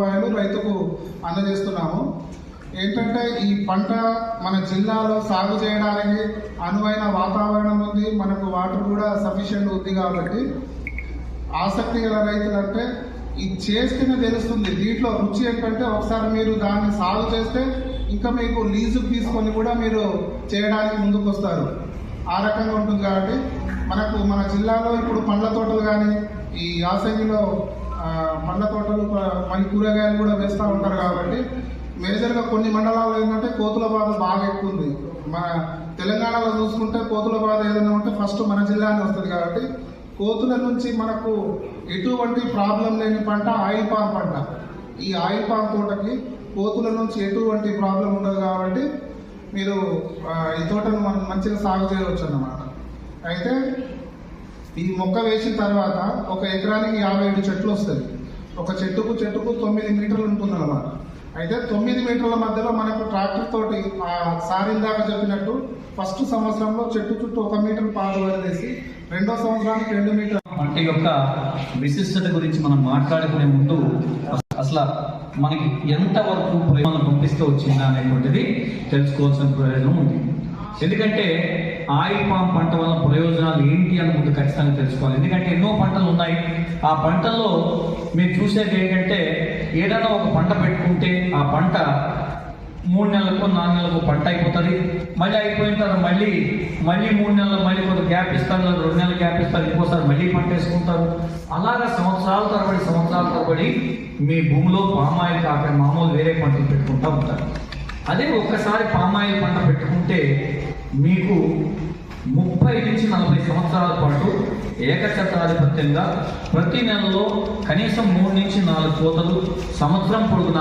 రూపాయలు రైతుకు అందజేస్తున్నాము. ఏంటంటే ఈ పంట మన జిల్లాలో సాగు చేయడానికి అనువైన వాతావరణం ఉంది మనకు వాటర్ కూడా సఫిషియెంట్ ఉంది కాబట్టి ఆసక్తి గల రైతులంటే ఇది చేస్తేనే తెలుస్తుంది. దీంట్లో రుచి ఏంటంటే ఒకసారి మీరు దాన్ని సాగు చేస్తే ఇంకా మీకు లీజుకు తీసుకొని కూడా మీరు చేయడానికి ముందుకు వస్తారు ఆ రకంగా ఉంటుంది కాబట్టి మనకు మన జిల్లాలో ఇప్పుడు పండ్ల తోటలు కానీ ఈ యాసంగిలో పండ్ల తోటలు మళ్ళీ కూరగాయలు కూడా వేస్తూ ఉంటారు కాబట్టి మేజర్గా కొన్ని మండలాల్లో ఏంటంటే కోతుల బాధ బాగా ఎక్కువ ఉంది మన తెలంగాణలో చూసుకుంటే కోతుల బాధ ఏదైనా ఉంటే ఫస్ట్ మన జిల్లానే వస్తుంది కాబట్టి కోతుల నుంచి మనకు ఎటువంటి ప్రాబ్లం లేని పంట ఆయిల్ పామ్ పంట. ఈ ఆయిల్ పామ్ తోటకి కోతుల నుంచి ఎటువంటి ప్రాబ్లం ఉండదు కాబట్టి మీరు ఈ తోటను మనం మంచిగా సాగు చేయవచ్చు అన్నమాట అయితే ఈ మొక్క వేసిన తర్వాత ఒక ఎకరానికి యాభై ఏడు చెట్లు వస్తుంది ఒక చెట్టుకు చెట్టుకు తొమ్మిది మీటర్లు ఉంటుంది అనమాట అయితే తొమ్మిది మీటర్ల మధ్యలో మనకు ట్రాక్టర్ తోటి ఆ దాకా చెప్పినట్టు ఫస్ట్ సంవత్సరంలో చెట్టు చుట్టూ ఒక మీటర్ పాదు వదిలేసి రెండో సంవత్సరానికి రెండు మీటర్ పంట యొక్క విశిష్టత గురించి మనం మాట్లాడుకునే ముందు అసలు మనకి ఎంతవరకు ప్రయోజనం పంపిస్తూ వచ్చిందా అనేటువంటిది తెలుసుకోవాల్సిన ప్రయోజనం ఉంది. ఎందుకంటే ఆయిల్ పామ్ పంట వల్ల ప్రయోజనాలు ఏంటి అని ముందు ఖచ్చితంగా తెలుసుకోవాలి. ఎందుకంటే ఎన్నో పంటలు ఉన్నాయి. ఆ పంటల్లో మీరు చూసేది ఏంటంటే ఏదైనా ఒక పంట పెట్టుకుంటే ఆ పంట మూడు నెలలకు నాలుగు నెలలకు పంట అయిపోతుంది. మళ్ళీ అయిపోయిన తర్వాత మళ్ళీ మళ్ళీ మూడు నెలలు మళ్ళీ కొంత గ్యాప్ ఇస్తారు రెండు నెలలు గ్యాప్ ఇస్తారు ఇంకోసారి మళ్ళీ పంట వేసుకుంటారు. అలాగా సంవత్సరాల తరబడి సంవత్సరాల తరబడి మీ భూమిలో పామాయిల్ కాక మామూలు వేరే పంటలు పెట్టుకుంటూ ఉంటారు. అదే ఒక్కసారి పామాయిల్ పంట పెట్టుకుంటే మీకు ముప్పై నుంచి నలభై సంవత్సరాల పాటు ఏకఛత్రాధిపత్యంగా ప్రతి నెలలో కనీసం మూడు నుంచి నాలుగు కోతలు సంవత్సరం పొడుగున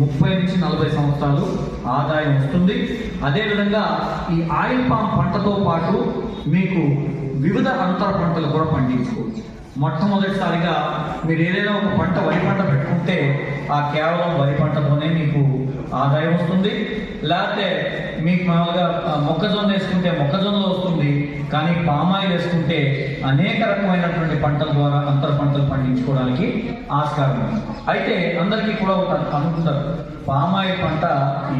ముప్పై నుంచి నలభై సంవత్సరాలు ఆదాయం వస్తుంది. అదేవిధంగా ఈ ఆయిల్ పామ్ పంటతో పాటు మీకు వివిధ అంతర పంటలు కూడా పండించుకోవచ్చు. మొట్టమొదటిసారిగా మీరు ఏదైనా ఒక పంట వరి పంట పెట్టుకుంటే ఆ కేవలం వరి పంటతోనే మీకు ఆదాయం వస్తుంది. లేకపోతే మీకు మామూలుగా మొక్కజొన్న వేసుకుంటే మొక్కజొన్న వస్తుంది. కానీ పామాయిల్ వేసుకుంటే అనేక రకమైనటువంటి పంటల ద్వారా అంతర పంటలు పండించుకోవడానికి ఆస్కారం ఉంది. అయితే అందరికీ కూడా ఒక అనుకుంటారు పామాయిల్ పంట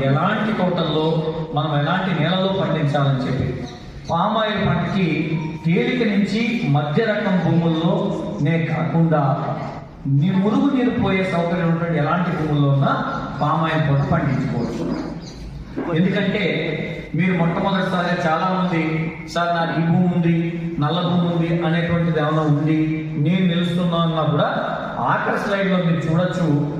ఎలాంటి తోటల్లో మనం ఎలాంటి నేలలో పండించాలని చెప్పి. పామాయిల్ పంటకి తేలిక నుంచి మధ్య రకం భూముల్లో నే కాకుండా మురుగు నీరు పోయే సౌకర్యం ఉన్నటువంటి ఎలాంటి భూముల్లో ఉన్నా పామాయిల్ కూడా పండించుకోవచ్చు. ఎందుకంటే మీరు మొట్టమొదటిసారిగా చాలా మంది సార్ నాకు ఈ భూమి ఉంది నల్ల భూమి ఉంది అనేటువంటిది ఏమైనా ఉంది నేను నిలుస్తున్నా అన్నా కూడా ఆఖరి స్లైడ్లో మీరు చూడొచ్చు